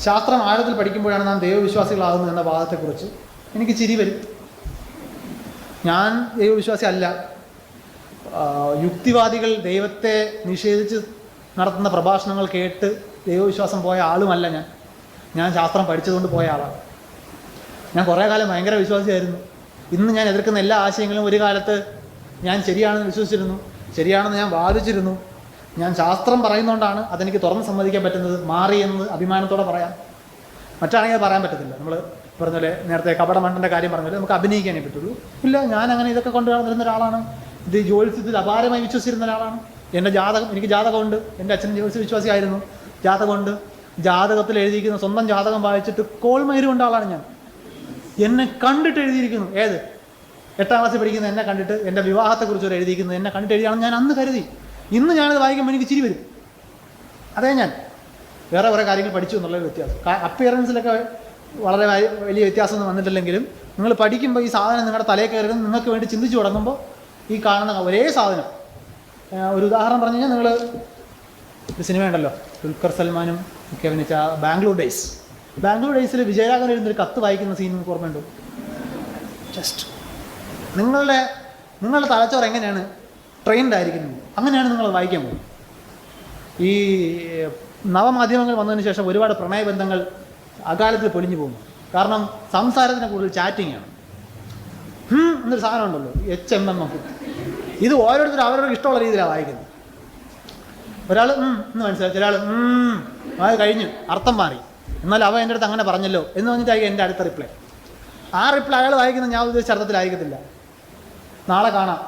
ശാസ്ത്രം ആഴത്തിൽ പഠിക്കുമ്പോഴാണ് നാം ദൈവവിശ്വാസികളാകുന്നത് എന്ന വാദത്തെക്കുറിച്ച് എനിക്ക് ചിരി വരും. ഞാൻ ദൈവവിശ്വാസി അല്ല. യുക്തിവാദികൾ ദൈവത്തെ നിഷേധിച്ച് നടത്തുന്ന പ്രഭാഷണങ്ങൾ കേട്ട് ദൈവവിശ്വാസം പോയ ആളുമല്ല ഞാൻ. ഞാൻ ശാസ്ത്രം പഠിച്ചതുകൊണ്ട് പോയ ആളാണ്. ഞാൻ കുറേ കാലം ഭയങ്കര വിശ്വാസിയായിരുന്നു. ഇന്ന് ഞാൻ എതിർക്കുന്ന എല്ലാ ആശയങ്ങളും ഒരു കാലത്ത് ഞാൻ ശരിയാണെന്ന് വിശ്വസിച്ചിരുന്നു. ശരിയാണെന്ന് ഞാൻ വാദിച്ചിരുന്നു. ഞാൻ ശാസ്ത്രം പറയുന്നതുകൊണ്ടാണ് അതെനിക്ക് തുറന്ന് സമ്മതിക്കാൻ പറ്റുന്നത് മാറി എന്ന് അഭിമാനത്തോടെ പറയാം. മറ്റാണെങ്കിൽ പറയാൻ പറ്റത്തില്ല. നമ്മൾ പറഞ്ഞ പോലെ നേരത്തെ കപടമണ്ടന്റെ കാര്യം പറഞ്ഞ പോലെ നമുക്ക് അഭിനയിക്കാനേ പറ്റുള്ളൂ ഇല്ല ഞാൻ അങ്ങനെ ഇതൊക്കെ കൊണ്ട് നടന്നിരുന്ന ഒരാളാണ്. ഇത് ജ്യോത്സ്യത്തിൽ അപാരമായി വിശ്വസിച്ചിരുന്ന ഒരാളാണ്. എന്റെ ജാതകം എനിക്ക് ജാതകമുണ്ട്. എന്റെ അച്ഛൻ ജ്യോത്സ്യ വിശ്വാസിയായിരുന്നു. ജാതകമുണ്ട്. ജാതകത്തിൽ എഴുതിയിരിക്കുന്ന സ്വന്തം ജാതകം വായിച്ചിട്ട് കോൾമയിര് കൊണ്ട ആളാണ് ഞാൻ. എന്നെ കണ്ടിട്ട് എഴുതിയിരിക്കുന്നു. ഏത്? എട്ടാം ക്ലാസ്സിൽ പഠിക്കുന്ന എന്നെ കണ്ടിട്ട് എന്റെ വിവാഹത്തെക്കുറിച്ച് ഒരു എഴുതിയിരിക്കുന്നത് എന്നെ കണ്ടിട്ട് എഴുതിയാണ് ഞാൻ അന്ന് കരുതി. ഇന്ന് ഞാനത് വായിക്കുമ്പോൾ എനിക്ക് ചിരി വരും. അതേ ഞാൻ. വേറെ കുറേ കാര്യങ്ങൾ പഠിച്ചു എന്നുള്ളൊരു വ്യത്യാസം. അപ്പിയറൻസിലൊക്കെ വളരെ വലിയ വ്യത്യാസമൊന്നും വന്നിട്ടില്ലെങ്കിലും നിങ്ങൾ പഠിക്കുമ്പോൾ ഈ സാധനം നിങ്ങളുടെ തലയിൽ കയറി നിങ്ങൾക്ക് വേണ്ടി ചിന്തിച്ചു തുടങ്ങുമ്പോൾ ഈ കാണുന്ന ഒരേ സാധനം. ഒരു ഉദാഹരണം പറഞ്ഞു കഴിഞ്ഞാൽ നിങ്ങൾ ഒരു സിനിമ ഉണ്ടല്ലോ. ദുൽഖർ സൽമാനും ഒക്കെ അഭിനയിച്ച ബാംഗ്ലൂർ ഡേയ്സ്. ബാംഗ്ലൂർ ഡേയ്സിൽ വിജയരാഘവൻ എഴുതുന്നൊരു കത്ത് വായിക്കുന്ന സീൻ ഓർമ്മയുണ്ടോ? ജസ്റ്റ് നിങ്ങളുടെ നിങ്ങളുടെ തലച്ചോറ് എങ്ങനെയാണ്? ട്രെയിൻഡ് ആയിരിക്കുന്നു. അങ്ങനെയാണ് നിങ്ങൾ വായിക്കാൻ പോകുന്നത്. ഈ നവമാധ്യമങ്ങൾ വന്നതിന് ശേഷം ഒരുപാട് പ്രണയബന്ധങ്ങൾ അകാലത്തിൽ പൊലിഞ്ഞു പോകുന്നു. കാരണം സംസാരത്തിന് കൂടുതൽ ഹും എന്നൊരു സാധനം ഉണ്ടല്ലോ. എച്ച് എം എം ഒക്കെ. ഇത് ഓരോരുത്തരും അവരവർക്ക് ഇഷ്ടമുള്ള രീതിയിലാണ് വായിക്കുന്നത്. ഒരാൾ എന്ന് മനസ്സിലായി. ഒരാൾ അത് കഴിഞ്ഞു അർത്ഥം മാറി. എന്നാൽ അവ എന്റെ അടുത്ത് അങ്ങനെ പറഞ്ഞല്ലോ എന്ന് പറഞ്ഞിട്ടായിരിക്കും എന്റെ അടുത്ത റിപ്ലൈ ആ റിപ്ലൈ അയാൾ വായിക്കുന്ന ഞാൻ ഉദ്ദേശിച്ച അർത്ഥത്തിലായിരിക്കത്തില്ല നാളെ കാണാം.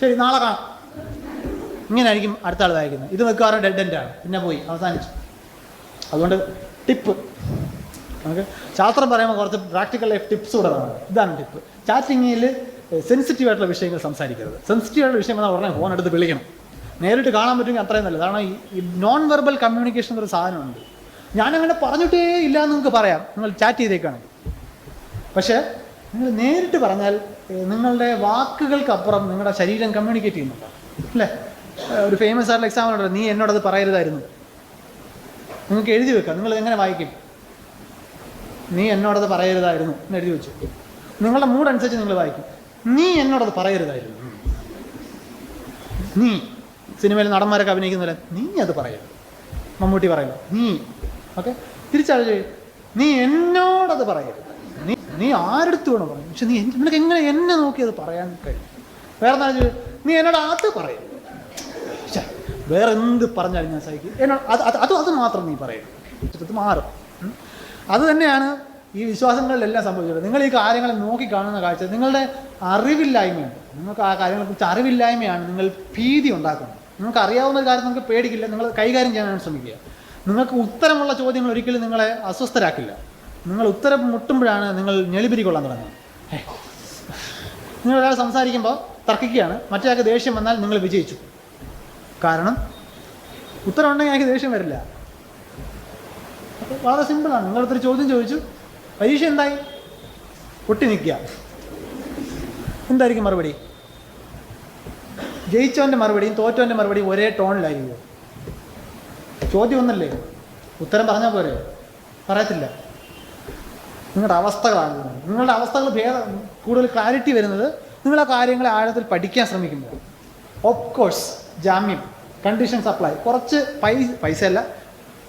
ശരി നാളെ കാണാം. ഇങ്ങനെ ആയിരിക്കും അടുത്ത ആൾ വായിക്കുന്നത്. ഇത് മിക്കവാറും ഡെഡ് എൻഡ് ആണ്. പിന്നെ പോയി. അവസാനിച്ചു. അതുകൊണ്ട് ടിപ്പ് നമുക്ക് ശാസ്ത്രം പറയുമ്പോൾ കുറച്ച് പ്രാക്ടിക്കൽ ലൈഫ് ടിപ്സ് കൂടെ വേണം ഇതാണ് ടിപ്പ് ചാറ്റിങ്ങിൽ സെൻസിറ്റീവ് ആയിട്ടുള്ള വിഷയങ്ങൾ സംസാരിക്കരുത്. സെൻസിറ്റീവ് ആയിട്ടുള്ള വിഷയം വന്നാൽ ഉടനെ ഫോൺ എടുത്ത് വിളിക്കണം. നേരിട്ട് കാണാൻ പറ്റുമെങ്കിൽ അത്രയും നല്ലത്. കാരണം ഈ നോൺ വെർബൽ കമ്മ്യൂണിക്കേഷൻ എന്നൊരു സാധനമുണ്ട്. ഞാനങ്ങനെ പറഞ്ഞിട്ടേ ഇല്ല എന്ന് നിങ്ങൾക്ക് പറയാം. നിങ്ങൾ ചാറ്റ് ചെയ്തേക്കാണെങ്കിൽ പക്ഷേ നിങ്ങൾ നേരിട്ട് പറഞ്ഞാൽ നിങ്ങളുടെ വാക്കുകൾക്കപ്പുറം നിങ്ങളുടെ ശരീരം കമ്മ്യൂണിക്കേറ്റ് ചെയ്യുന്നുണ്ട്. അല്ലേ? ഒരു ഫേമസ് ആയിട്ടുള്ള എക്സാമ്പിൾ ഉണ്ടല്ലോ. നീ എന്നോടത് പറയരുതായിരുന്നു. നിങ്ങൾക്ക് എഴുതി വെക്കാം. നിങ്ങൾ എങ്ങനെ വായിക്കും? നീ എന്നോടത് പറയരുതായിരുന്നു എന്ന് എഴുതി വെച്ചു. നിങ്ങളുടെ മൂഡ് അനുസരിച്ച് നിങ്ങൾ വായിക്കും. നീ എന്നോടത് പറയരുതായിരുന്നു. നീ സിനിമയിൽ നടന്മാരൊക്കെ അഭിനയിക്കുന്നില്ല നീ അത് പറയരുത്. മമ്മൂട്ടി പറയുന്നു നീ. ഓക്കെ? തിരിച്ചറിഞ്ഞ് നീ എന്നോടത് പറയരുത്. നീ നീ ആരെടുത്ത് വേണം പറയും? പക്ഷെ നീ നിനക്ക് എങ്ങനെ എന്നെ നോക്കി അത് പറയാൻ കഴിയും? വേറെ എന്താ നീ എന്നോട് അത് പറയരുത്. വേറെ എന്ത് പറഞ്ഞാലും ഞാൻ സഹിക്കും. എന്നാ അത് അത് അത് മാത്രം നീ പറയും. ഇത് മാറും. അത് തന്നെയാണ് ഈ വിശ്വാസങ്ങളിലെല്ലാം സംഭവിച്ചത് നിങ്ങൾ ഈ കാര്യങ്ങളെ നോക്കി കാണുന്ന കാഴ്ച നിങ്ങളുടെ അറിവില്ലായ്മയുണ്ട് നിങ്ങൾക്ക് ആ കാര്യങ്ങളെക്കുറിച്ച് അറിവില്ലായ്മയാണ് നിങ്ങൾ ഭീതി ഉണ്ടാക്കുന്നത്. നിങ്ങൾക്ക് അറിയാവുന്ന ഒരു കാര്യം നിങ്ങൾക്ക് പേടിക്കില്ല. നിങ്ങൾ കൈകാര്യം ചെയ്യാനാണ് ശ്രമിക്കുക. നിങ്ങൾക്ക് ഉത്തരമുള്ള ചോദ്യങ്ങൾ ഒരിക്കലും നിങ്ങളെ അസ്വസ്ഥരാക്കില്ല. നിങ്ങൾ ഉത്തരം മുട്ടുമ്പോഴാണ് നിങ്ങൾ ഞെളിപിരി കൊള്ളാൻ തുടങ്ങുന്നത്. നിങ്ങൾ ഒരാൾ സംസാരിക്കുമ്പോൾ തർക്കിക്കുകയാണ്. മറ്റേയാൾക്ക് ദേഷ്യം വന്നാൽ നിങ്ങൾ വിജയിച്ചു. കാരണം ഉത്തരം ഉണ്ടെങ്കിൽ എനിക്ക് ദേഷ്യം വരില്ല. വളരെ സിമ്പിളാണ് നിങ്ങളടുത്തൊരു ചോദ്യം ചോദിച്ചു. പരീക്ഷ എന്തായി? പൊട്ടി നിൽക്കുക. എന്തായിരിക്കും മറുപടി? ജയിച്ചവന്റെ മറുപടിയും തോറ്റവന്റെ മറുപടിയും ഒരേ ടോണിലായിരിക്കും ചോദ്യം ഒന്നല്ലേ? ഉത്തരം പറഞ്ഞാൽ പോരെ? പറയത്തില്ല. നിങ്ങളുടെ അവസ്ഥകളാണ് നിങ്ങളുടെ അവസ്ഥകൾ ഭേദ കൂടുതൽ ക്ലാരിറ്റി വരുന്നത് നിങ്ങൾ ആ കാര്യങ്ങളെ ആഴത്തിൽ പഠിക്കാൻ ശ്രമിക്കുമ്പോൾ ഓഫ് കോഴ്സ് ജാമ്യം കണ്ടീഷൻ സപ്ലൈ കുറച്ച് പൈസ പൈസ അല്ല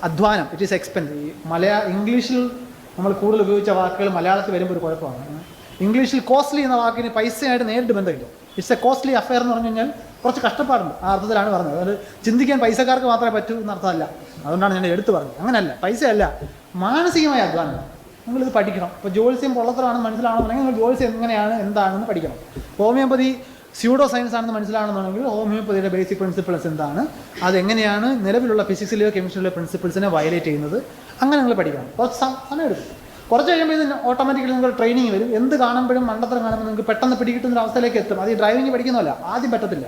അധ്വാനം ഇറ്റ് ഈസ് എക്സ്പെൻസ് ഈ മലയാ ഇംഗ്ലീഷിൽ നമ്മൾ കൂടുതൽ ഉപയോഗിച്ച വാക്കുകൾ മലയാളത്തിൽ വരുമ്പോൾ ഒരു കുഴപ്പമാണ്. ഇംഗ്ലീഷിൽ കോസ്റ്റ്ലി എന്ന വാക്കിന് പൈസയായിട്ട് നേരിട്ട് ബന്ധമില്ല. ഇറ്റ്സ് എ കോസ്റ്റ്ലി അഫെയർ എന്ന് പറഞ്ഞു കഴിഞ്ഞാൽ കുറച്ച് കഷ്ടപ്പാടുണ്ട്. ആ അർത്ഥത്തിലാണ് പറഞ്ഞത്. അത് ചിന്തിക്കാൻ പൈസക്കാർക്ക് മാത്രമേ പറ്റൂ എന്ന അർത്ഥമല്ല അതുകൊണ്ടാണ് ഞാൻ എടുത്തു പറഞ്ഞത്. അങ്ങനെയല്ല പൈസയല്ല മാനസികമായ അധ്വാനം. നിങ്ങളിത് പഠിക്കണം. ഇപ്പോൾ ജ്യോത്സ്യം പൊള്ളത്തരാണെന്ന് മനസ്സിലാവണമെന്നുണ്ടെങ്കിൽ നിങ്ങൾ ജ്യോത്സ്യം എങ്ങനെയാണ് എന്താണെന്ന് പഠിക്കണം. ഹോമിയോപ്പതി സ്യൂഡോ സയൻസ് ആണെന്ന് മനസ്സിലാണെന്നുണ്ടെങ്കിൽ ഹോമിയോപ്പതിയുടെ ബേസിക് പ്രിൻസിപ്പിൾസ് എന്താണ്? അതെങ്ങനെയാണ് നിലവിലുള്ള ഫിസിക്സിലെയോ കെമിസ്ട്രിയിലെയോ പ്രിൻസിപ്പിൾസിനെ വയലേറ്റ് ചെയ്യുന്നത്? അങ്ങനെ നിങ്ങൾ പഠിക്കണം. കുറച്ച് സമയം എടുക്കും. കുറച്ച് കഴിയുമ്പോൾ ഇതിന് ഓട്ടോമാറ്റിക്കലി നിങ്ങൾ ട്രെയിനിങ് വരും. എന്ത് കാണുമ്പോഴും മണ്ടത്തരം കാണുമ്പോൾ നിങ്ങൾക്ക് പെട്ടെന്ന് പിടികിട്ടുന്ന അവസ്ഥയിലേക്ക് എത്തും. അത് ഡ്രൈവിംഗ് പഠിക്കുന്നതല്ല. ആദ്യം പറ്റത്തില്ല.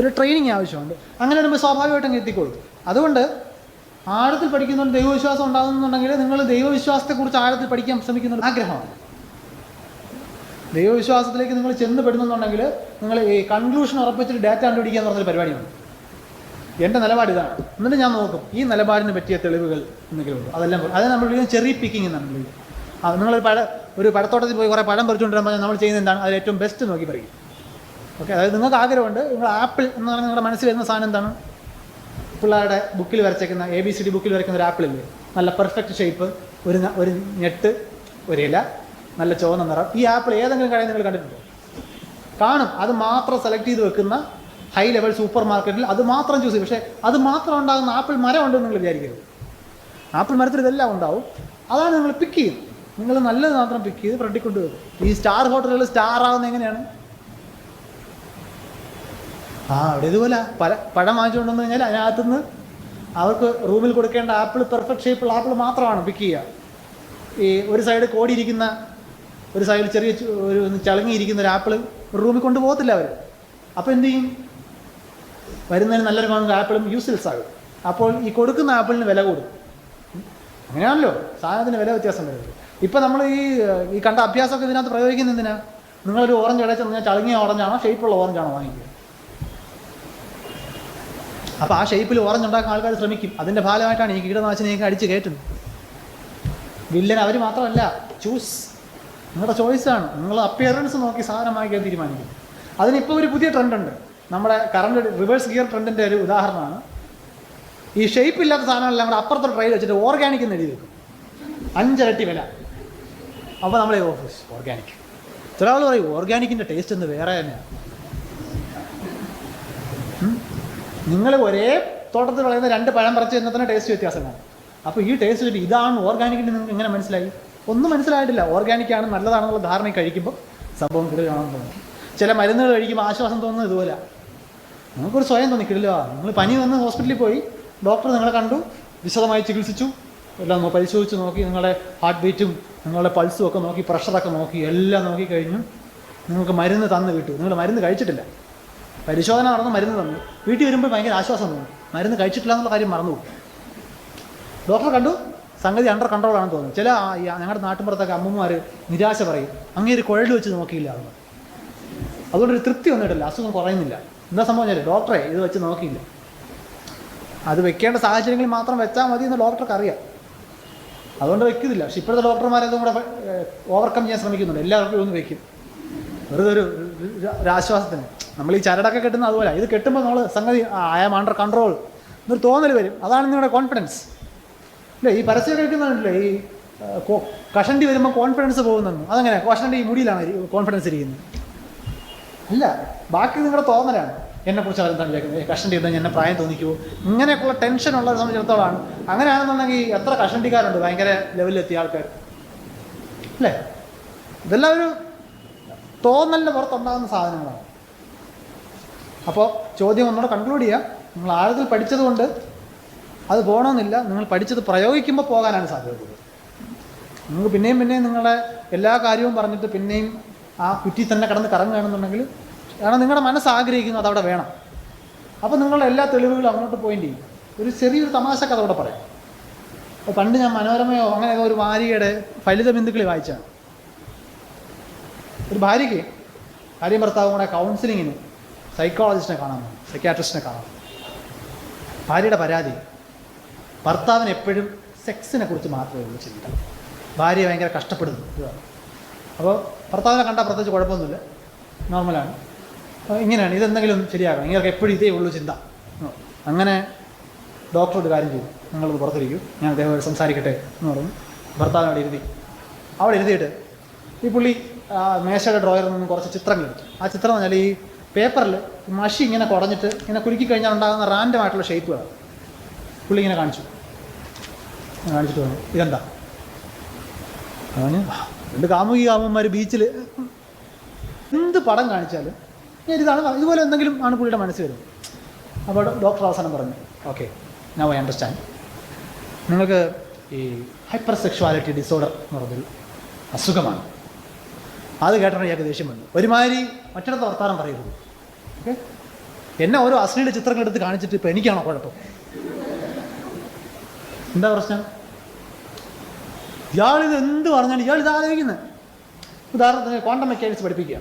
ഒരു ട്രെയിനിങ് ആവശ്യമുണ്ട്. അങ്ങനെ വരുമ്പോൾ സ്വാഭാവികമായിട്ടും എത്തിക്കോളും അതുകൊണ്ട് ആഴത്തിൽ പഠിക്കുന്നതുകൊണ്ട് ദൈവവിശ്വാസം ഉണ്ടാകുന്നുണ്ടെങ്കിൽ നിങ്ങൾ ദൈവവിശ്വാസത്തെക്കുറിച്ച് ആഴത്തിൽ പഠിക്കാൻ ശ്രമിക്കുന്ന ആഗ്രഹമാണ്. ദൈവവിശ്വാസത്തിലേക്ക് നിങ്ങൾ ചെന്ന് പെടുന്നുണ്ടെങ്കിൽ നിങ്ങൾ ഈ കൺക്ലൂഷൻ ഉറപ്പിച്ചിട്ട് ഡാറ്റ കണ്ടുപിടിക്കുക എന്ന് പറഞ്ഞൊരു പരിപാടിയാണ് എന്റെ നിലപാട് ഇതാണ്. എന്നിട്ട് ഞാൻ നോക്കും ഈ നിലപാടിന് പറ്റിയ തെളിവുകൾ എന്തെങ്കിലും ഉണ്ടോ? അതെല്ലാം. അത് നമ്മൾ വിളിക്കുന്നത് ചെറിയ പിക്കിംഗ് എന്നാണ് വിളിക്കുന്നത്. ആ നിങ്ങളൊരു പഴ ഒരു പഴത്തോട്ടത്തിൽ പോയി കുറേ പഴം പറിച്ചുകൊണ്ടിരുമ്പോൾ നമ്മൾ ചെയ്യുന്നത് എന്താണ്? അതിൽ ഏറ്റവും ബെസ്റ്റ് നോക്കി പറയും ഓക്കെ അതായത് നിങ്ങൾക്ക് ആഗ്രഹമുണ്ട് നിങ്ങൾ ആപ്പിൾ എന്ന് പറഞ്ഞാൽ നിങ്ങളുടെ മനസ്സിൽ വരുന്ന സാധനം എന്താണ്? പിള്ളേരുടെ ബുക്കിൽ വരച്ചേക്കുന്ന എ ബി സി ഡി ബുക്കിൽ വരയ്ക്കുന്ന ഒരു ആപ്പിളില്ലേ നല്ല പെർഫെക്റ്റ് ഷേപ്പ് ഒരു ഒരു ഞെട്ട് ഒരു ഇല നല്ല ചുവന്ന നിറം. ഈ ആപ്പിൾ ഏതെങ്കിലും കടയിൽ നിങ്ങൾ കണ്ടിട്ടുണ്ടോ? കാണും. അത് മാത്രം സെലക്ട് ചെയ്ത് വെക്കുന്ന ഹൈ ലെവൽ സൂപ്പർ മാർക്കറ്റിൽ അത് മാത്രം ചൂസ് ചെയ്യും. പക്ഷേ അത് മാത്രം ഉണ്ടാകുന്ന ആപ്പിൾ മരം ഉണ്ടെന്ന് നിങ്ങൾ വിചാരിക്കരുത്. ആപ്പിൾ മരത്തിൽ ഇതെല്ലാം ഉണ്ടാവും. അതാണ് നിങ്ങൾ പിക്ക് ചെയ്യുന്നത്. നിങ്ങൾ നല്ലത് മാത്രം പിക്ക് ചെയ്ത് ഫ്രണ്ടിൽ കൊണ്ടുവരും ഈ സ്റ്റാർ ഹോട്ടലുകൾ സ്റ്റാർ ആവുന്നത് എങ്ങനെയാണ്? ആ അവിടെ ഇതുപോലെ പല പഴം വാങ്ങിച്ചുകൊണ്ട് വന്നു കഴിഞ്ഞാൽ അതിനകത്തുനിന്ന് അവർക്ക് റൂമിൽ കൊടുക്കേണ്ട ആപ്പിൾ പെർഫെക്റ്റ് ഷേപ്പുള്ള ആപ്പിൾ മാത്രമാണ് പിക്ക് ചെയ്യുക. ഈ ഒരു സൈഡ് കോടിയിരിക്കുന്ന ഒരു സൈഡിൽ ചെറിയ ഒരു ഒന്ന് ഒരു ആപ്പിൾ റൂമിൽ കൊണ്ടുപോകത്തില്ല അവർ അപ്പോൾ എന്തു ചെയ്യും? വരുന്നതിന് നല്ലൊരു കാണുന്ന ആപ്പിളും യൂസ്ലെസ് ആകും. അപ്പോൾ ഈ കൊടുക്കുന്ന ആപ്പിളിന് വില കൂടും. അങ്ങനെയാണല്ലോ. സാധനത്തിന് വില വ്യത്യാസം വരുന്നത്. ഇപ്പം നമ്മൾ ഈ ഈ കണ്ട അഭ്യാസമൊക്കെ ഇതിനകത്ത് പ്രയോഗിക്കുന്ന എന്തിനാ? നിങ്ങളൊരു ഓറഞ്ച് അടച്ചു കഴിഞ്ഞാൽ ചളുങ്ങിയ ഓറഞ്ചാണോ ഷേപ്പുള്ള ഓറഞ്ചാണോ വാങ്ങിക്കുക? അപ്പോൾ ആ ഷേപ്പിൽ ഓറഞ്ച് ഉണ്ടാക്കാൻ ആൾക്കാർ ശ്രമിക്കും. അതിന്റെ ഫലമായിട്ടാണ് ഈ കീടനാശിനിയൊക്കെ അടിച്ച് കയറ്റുന്നത്. വില്ലൻ അവർ മാത്രമല്ല. ചൂസ് നിങ്ങളുടെ ചോയ്സാണ് നിങ്ങൾ അപ്പിയറൻസ് നോക്കി സാധനം വാങ്ങിക്കാൻ തീരുമാനിക്കും. അതിനിപ്പോൾ ഒരു പുതിയ ട്രെൻഡുണ്ട് നമ്മുടെ കറണ്ട് റിവേഴ്സ് ഗിയർ ട്രെൻഡിന്റെ ഒരു ഉദാഹരണമാണ്. ഈ ഷേപ്പ് ഇല്ലാത്ത സാധനങ്ങളെല്ലാം കൂടെ അപ്പുറത്തെ ട്രൈൽ വെച്ചിട്ട് ഓർഗാനിക് എന്ന് എഴുതി വെക്കും. അഞ്ചിരട്ടി വില. അപ്പോൾ നമ്മളെ ഓഫീസ് ഓർഗാനിക് ചില ആൾ പറയും ഓർഗാനിക്കിന്റെ ടേസ്റ്റ് എന്ന് വേറെ തന്നെയാണ് നിങ്ങൾ ഒരേ തോട്ടത്തിൽ പറയുന്ന രണ്ട് പഴം പറിച്ച് തന്നെ ടേസ്റ്റ് വ്യത്യാസം കാണും. അപ്പോൾ ഈ ടേസ്റ്റ് ഇതാണ് ഓർഗാനിക്കിന്റെ നിങ്ങൾക്ക് എങ്ങനെ മനസ്സിലായി? ഒന്നും മനസ്സിലായിട്ടില്ല. ഓർഗാനിക് ആണ് നല്ലതാണെന്നുള്ള ധാരണ കഴിക്കുമ്പോൾ സംഭവം കിടലാണെന്ന് തോന്നും ചില മരുന്നുകൾ കഴിക്കുമ്പോൾ ആശ്വാസം തോന്നുന്നത് ഇതുപോലെ നിങ്ങൾക്കൊരു സ്വയം തോന്നി കിടിലോ. നിങ്ങൾ പനി വന്ന് ഹോസ്പിറ്റലിൽ പോയി ഡോക്ടർ നിങ്ങളെ കണ്ടു വിശദമായി ചികിത്സിച്ചു എല്ലാം പരിശോധിച്ച് നോക്കി നിങ്ങളുടെ ഹാർട്ട് ബീറ്റും നിങ്ങളുടെ പൾസും ഒക്കെ നോക്കി പ്രഷറൊക്കെ നോക്കി എല്ലാം നോക്കി കഴിഞ്ഞു. നിങ്ങൾക്ക് മരുന്ന് തന്ന് വിട്ടു. നിങ്ങൾ മരുന്ന് കഴിച്ചിട്ടില്ല. പരിശോധന നടന്ന് മരുന്ന് തന്നു. വീട്ടിൽ വരുമ്പോൾ ഭയങ്കര ആശ്വാസം തോന്നും. മരുന്ന് കഴിച്ചിട്ടില്ല എന്നുള്ള കാര്യം മറന്നു ഡോക്ടർ കണ്ടു സംഗതി അണ്ടർ കൺട്രോൾ ആണെന്ന് തോന്നുന്നു. ചില ഞങ്ങളുടെ നാട്ടിൻപുറത്തൊക്കെ അമ്മമാർ നിരാശ പറയും. അങ്ങനെ ഒരു കുഴൽ വെച്ച് നോക്കിയില്ല എന്ന്. അതുകൊണ്ട് ഒരു തൃപ്തി വന്നിട്ടില്ല. അസുഖം കുറയുന്നില്ല. എന്താ സംഭവം ഞാൻ ഡോക്ടറെ ഇത് വെച്ച് നോക്കിയില്ല. അത് വെക്കേണ്ട സാഹചര്യങ്ങളിൽ മാത്രം വെച്ചാൽ മതി എന്ന് ഡോക്ടർക്ക് അറിയാം. അതുകൊണ്ട് വെക്കുന്നില്ല. പക്ഷെ ഇപ്പോഴത്തെ ഡോക്ടർമാരതും കൂടെ ഓവർകം ചെയ്യാൻ ശ്രമിക്കുന്നുണ്ട്. എല്ലാവർക്കും ഒന്ന് വെക്കും. വെറുതെ ഒരു ആശ്വാസത്തിന്. നമ്മൾ ഈ ചരടൊക്കെ കെട്ടുന്ന അതുപോലെ. ഇത് കെട്ടുമ്പോൾ നമ്മൾ സംഗതി ഐ ആം അണ്ടർ കൺട്രോൾ എന്നൊരു തോന്നൽ വരും. അതാണ് നിങ്ങളുടെ കോൺഫിഡൻസ് ഇല്ലേ ഈ പരസ്യം കഴിക്കുന്നുണ്ടല്ലേ ഈ കഷണ്ടി വരുമ്പോൾ കോൺഫിഡൻസ് പോകുന്നു അതങ്ങനെ കഷണ്ടി മുടിയിലാണ് കോൺഫിഡൻസ് ഇരിക്കുന്നത്. അല്ല ബാക്കി നിങ്ങളുടെ തോന്നലാണ്. എന്നെക്കുറിച്ച് അവരെന്താണ് വിചാരിക്കുന്നത് കഷണ്ടി എന്താ എന്നെ പ്രായം തോന്നിക്കുമോ ഇങ്ങനെയൊക്കെയുള്ള ടെൻഷൻ ഉള്ളത് സംബന്ധിച്ചിടത്തോളമാണ് അങ്ങനെയാണെന്നുണ്ടെങ്കിൽ എത്ര കഷണ്ടിക്കാരുണ്ട്? ഭയങ്കര ലെവലിലെത്തിയ ആൾക്കാർ. അല്ലേ ഇതെല്ലാം ഒരു തോന്നലിന് പുറത്തുണ്ടാകുന്ന സാധനങ്ങളാണ്. അപ്പോൾ ചോദ്യം ഒന്നുകൂടെ കൺക്ലൂഡ് ചെയ്യാം. നിങ്ങൾ ആഴത്തിൽ പഠിച്ചതുകൊണ്ട് അത് പോകണമെന്നില്ല നിങ്ങൾ പഠിച്ചത് പ്രയോഗിക്കുമ്പോൾ പോകാനാണ് സാധ്യത നിങ്ങൾ നിങ്ങൾക്ക് പിന്നെയും പിന്നെയും നിങ്ങളുടെ എല്ലാ കാര്യവും പറഞ്ഞിട്ട് പിന്നെയും ആ കുറ്റി തന്നെ കടന്ന് കറങ്ങുകയാണെന്നുണ്ടെങ്കിൽ കാരണം നിങ്ങളുടെ മനസ്സ് ആഗ്രഹിക്കുന്നു അതവിടെ വേണം. അപ്പോൾ നിങ്ങളുടെ എല്ലാ തെളിവുകളും അങ്ങോട്ട് പോയിന്റ് ചെയ്യും. ഒരു ചെറിയൊരു തമാശ കഥ അവിടെ പറയാം. അപ്പോൾ പണ്ട് ഞാൻ മനോരമയോ അങ്ങനെ ഒരു ഭാര്യയുടെ ഫലിത ബിന്ദുക്കളി വായിച്ചാണ്. ഒരു ഭാര്യയ്ക്ക് ഭാര്യയും ഭർത്താവും കൂടെ കൗൺസിലിങ്ങിന് സൈക്കോളജിസ്റ്റിനെ കാണാൻ സൈക്യാട്രിസ്റ്റിനെ കാണാൻ. ഭാര്യയുടെ പരാതി. ഭർത്താവിന് എപ്പോഴും സെക്സിനെ കുറിച്ച് മാത്രമേ ഉള്ളൂ ചിന്ത. ഭാര്യ ഭയങ്കര കഷ്ടപ്പെടുന്നു. അപ്പോൾ ഭർത്താവിനെ കണ്ടാൽ പ്രത്യേകിച്ച് കുഴപ്പമൊന്നുമില്ല. നോർമലാണ്. ഇങ്ങനെയാണ്. ഇതെന്തെങ്കിലും ശരിയാക്കണം നിങ്ങൾക്ക് എപ്പോഴും ഇതേ ഉള്ളൂ ചിന്ത. അങ്ങനെ ഡോക്ടർ ഒരു കാര്യം ചെയ്തു. നിങ്ങളത് പുറത്തിരിക്കും. ഞാൻ അദ്ദേഹം സംസാരിക്കട്ടെ എന്ന് പറഞ്ഞു. ഭർത്താവിനോട് ഇരുത്തി. അവിടെ ഇരുത്തിയിട്ട് ഈ പുള്ളി മേശയുടെ ഡ്രോയറിൽ നിന്ന് കുറച്ച് ചിത്രങ്ങൾ എടുത്തു. ആ ചിത്രം എന്ന് പറഞ്ഞാൽ ഈ പേപ്പറിൽ മഷി ഇങ്ങനെ കുടഞ്ഞിട്ട് ഇങ്ങനെ കുലുക്കി കഴിഞ്ഞാൽ ഉണ്ടാകുന്ന റാൻഡമായിട്ടുള്ള ഷേപ്പുകളാണ്. പുള്ളി ഇങ്ങനെ കാണിച്ചു കാണിച്ചിട്ട് പറഞ്ഞു ഇതെന്താ? രണ്ട് കാമുകി കാമന്മാർ ബീച്ചിൽ എന്ത് പടം കാണിച്ചാലും ഇതാണ് ഇതുപോലെ എന്തെങ്കിലും ആണ് പുള്ളിയുടെ മനസ്സ് വരുന്നത്. അപ്പോൾ ഡോക്ടർ അവസാനം പറഞ്ഞു ഓക്കെ ഞാൻ ഐ അണ്ടർസ്റ്റാൻഡ് നിങ്ങൾക്ക് ഈ ഹൈപ്പർ സെക്ഷുവാലിറ്റി ഡിസോർഡർ എന്ന് പറഞ്ഞൊരു അസുഖമാണ്. അത് കേട്ടാണ് ഇയാൾക്ക് ദേഷ്യം വന്നു. ഒരുമാതിരി മറ്റിടത്ത് വർത്താനം പറയരുത് ഓക്കെ എന്നെ ഓരോ അശ്ലീല ചിത്രങ്ങൾ എടുത്ത് കാണിച്ചിട്ട് ഇപ്പോൾ എനിക്കാണോ കുഴപ്പം? എന്താ പ്രശ്നം? ഇയാളിത് എന്ത് പറഞ്ഞാലും ഇയാൾ ഇത് ആലോചിക്കുന്നത് ഉദാഹരണത്തിന് ക്വാണ്ടം മെക്കാനിക്സ് പഠിപ്പിക്കുക.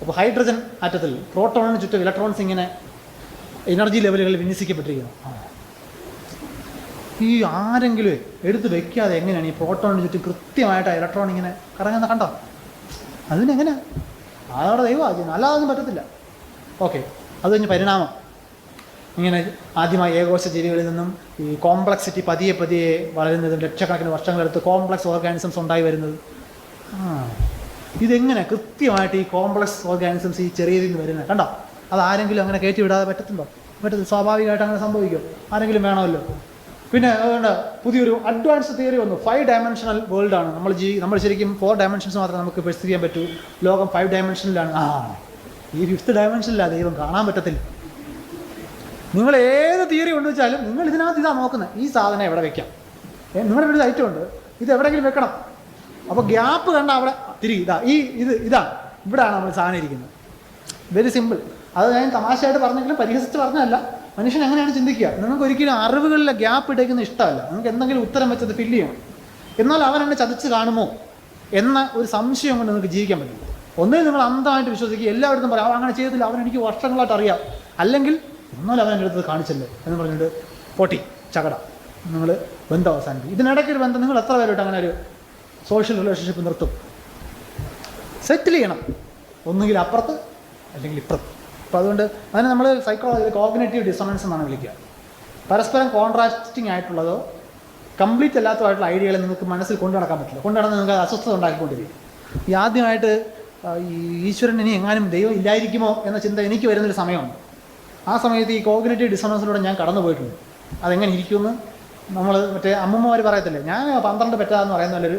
അപ്പോൾ ഹൈഡ്രജൻ ആറ്റത്തിൽ പ്രോട്ടോണിന് ചുറ്റും ഇലക്ട്രോൺസ് ഇങ്ങനെ എനർജി ലെവലുകളിൽ വിന്യസിക്കപ്പെട്ടിരിക്കുന്നു. ഈ ആരെങ്കിലും എടുത്ത് വെക്കാതെ എങ്ങനെയാണ് ഈ പ്രോട്ടോണിന് ചുറ്റും കൃത്യമായിട്ട് ഇലക്ട്രോൺ ഇങ്ങനെ കറങ്ങുന്ന കണ്ടോ? അതിനെങ്ങനെ അതവിടെ ദൈവം ചെയ്യുന്നത് അല്ലാതെ പറ്റത്തില്ല. ഓക്കെ അത് കഴിഞ്ഞ് പരിണാമം. ഇങ്ങനെ ആദ്യമായി ഏകോശ ജീവികളിൽ നിന്നും ഈ കോംപ്ലക്സിറ്റി പതിയെ പതിയെ വളരുന്നതും ലക്ഷക്കണക്കിന് വർഷങ്ങളെടുത്ത് കോംപ്ലക്സ് ഓർഗാനിസംസ് ഉണ്ടായി വരുന്നത്. ഇതെങ്ങനെ കൃത്യമായിട്ട് ഈ കോംപ്ലക്സ് ഓർഗാനിസംസ് ഈ ചെറിയതിൽ നിന്ന് വരുന്നത്? കണ്ടോ? അത് ആരെങ്കിലും അങ്ങനെ കയറ്റി വിടാതെ പറ്റത്തുണ്ടോ? പറ്റത്തില്ല. സ്വാഭാവികമായിട്ട് അങ്ങനെ സംഭവിക്കും. ആരെങ്കിലും വേണമല്ലോ. പിന്നെ അതുകൊണ്ട് പുതിയൊരു അഡ്വാൻസ് തിയറി വന്നു. ഫൈവ് ഡയമെൻഷണൽ വേൾഡ് ആണ്. നമ്മൾ ജീ നമ്മൾ ശരിക്കും ഫോർ ഡയമെൻഷൻസ് മാത്രമേ നമുക്ക് പരിസ്ഥിതി ചെയ്യാൻ പറ്റൂ. ലോകം ഫൈവ് ഡയമെൻഷനിലാണ് ആ ഈ ഫിഫ്ത്ത് ഡയമെൻഷനിലാണ് ദൈവം കാണാൻ പറ്റത്തില്ല. നിങ്ങൾ ഏത് തിയറി കൊണ്ടുവച്ചാലും നിങ്ങൾ ഇതിനകത്ത് ഇതാ നോക്കുന്നത്. ഈ സാധനം എവിടെ വെക്കാം? നിങ്ങളുടെ വീട്ടിൽ ഐറ്റം ഉണ്ട്. ഇത് എവിടെയെങ്കിലും വെക്കണം. അപ്പോൾ ഗ്യാപ്പ് കണ്ട അവിടെ തിരികെ ഇതാ ഈ ഇത് ഇതാ ഇവിടെയാണ് നമ്മൾ സാധനം ഇരിക്കുന്നത്. വെരി സിമ്പിൾ അത് ഞാൻ തമാശയായിട്ട് പറഞ്ഞെങ്കിലും പരിഹസിച്ച് പറഞ്ഞതല്ല. മനുഷ്യൻ എങ്ങനെയാണ് ചിന്തിക്കുക. നിങ്ങൾക്ക് ഒരിക്കലും അറിവുകളിലെ ഗ്യാപ്പ് ഇട്ടേക്കുന്ന ഇഷ്ടമല്ല. നിങ്ങൾക്ക് എന്തെങ്കിലും ഉത്തരം വെച്ചത് ഫില്ല് ചെയ്യണം. എന്നാൽ അവൻ എന്നെ ചതിച്ച് കാണുമോ എന്ന ഒരു സംശയം കൊണ്ട് നിങ്ങൾക്ക് ജീവിക്കാൻ പറ്റില്ല ഒന്നേ നിങ്ങൾ അന്ധമായിട്ട് വിശ്വസിക്കുക. എല്ലായിടത്തും പറയാം അങ്ങനെ ചെയ്തില്ല അവൻ എനിക്ക് വർഷങ്ങളായിട്ട് അറിയാം. അല്ലെങ്കിൽ എന്നാലും അവൻ എന്റെ അടുത്ത് കാണിച്ചല്ലേ? എന്ന് പറഞ്ഞിട്ട് പൊട്ടി ചകട. നിങ്ങൾ ബന്ധം അവസാനിപ്പിക്കും. ഇതിനിടയ്ക്ക് ഒരു ബന്ധം നിങ്ങൾ എത്ര പേരോട്ട് അങ്ങനെ ഒരു സോഷ്യൽ റിലേഷൻഷിപ്പ് നിർത്തും? സെറ്റിൽ ചെയ്യണം. ഒന്നുകിൽ അപ്പുറത്ത് അല്ലെങ്കിൽ ഇപ്പുറത്ത്. അപ്പോൾ അതുകൊണ്ട് അതിനെ നമ്മൾ സൈക്കോളജി കോഗ്നേറ്റീവ് ഡിസോണൻസ് എന്നാണ് വിളിക്കുക. പരസ്പരം കോൺട്രാസ്റ്റിംഗ് ആയിട്ടുള്ളതോ കംപ്ലീറ്റ് അല്ലാത്തതായിട്ടുള്ള ഐഡിയകളെ നിങ്ങൾക്ക് മനസ്സിൽ കൊണ്ടു നടക്കാൻ പറ്റില്ല. കൊണ്ടു നടന്ന് നിങ്ങൾക്ക് അസ്വസ്ഥത ഉണ്ടാക്കിക്കൊണ്ടിരിക്കും. ഈ ആദ്യമായിട്ട് ഈ ഈശ്വരൻ ഇനി എങ്ങാനും ദൈവം ഇല്ലായിരിക്കുമോ എന്ന ചിന്ത എനിക്ക് വരുന്നൊരു സമയമുണ്ട്. ആ സമയത്ത് ഈ കോഗ്നേറ്റീവ് ഡിസോണൻസിലൂടെ ഞാൻ കടന്നു പോയിട്ടുണ്ട്. അതെങ്ങനെ ഇരിക്കുമെന്ന് നമ്മൾ മറ്റേ അമ്മമ്മമാർ പറയത്തില്ലേ? ഞാൻ പന്ത്രണ്ട് പെറ്റാന്ന് പറയുന്ന നല്ലൊരു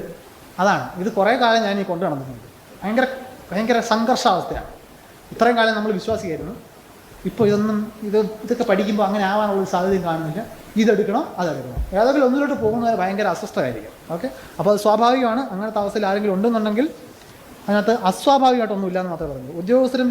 അതാണ്. ഇത് കുറേ കാലം ഞാൻ ഈ കൊണ്ടു നടന്നിട്ടുണ്ട്. ഭയങ്കര ഭയങ്കര സംഘർഷാവസ്ഥയാണ്. ഇത്രയും കാലം നമ്മൾ വിശ്വാസിയായിരുന്നു. ഇപ്പോൾ ഇതൊന്നും ഇത് ഇതൊക്കെ പഠിക്കുമ്പോൾ അങ്ങനെ ആവാനുള്ള സാധ്യതയും കാണുന്നില്ല. ഇതെടുക്കണം? അതെടുക്കണം? ഏതെങ്കിലും ഒന്നിലോട്ട് പോകുന്നവരെ ഭയങ്കര അസ്വസ്ഥമായിരിക്കും ഓക്കെ? അപ്പോൾ അത് സ്വാഭാവികമാണ്. അങ്ങനത്തെ അവസ്ഥയിൽ ആരെങ്കിലും ഉണ്ടെന്നുണ്ടെങ്കിൽ അതിനകത്ത് അസ്വാഭാവികമായിട്ടൊന്നുമില്ല എന്ന് മാത്രമേ പറഞ്ഞു ഉദ്യോഗസ്ഥരും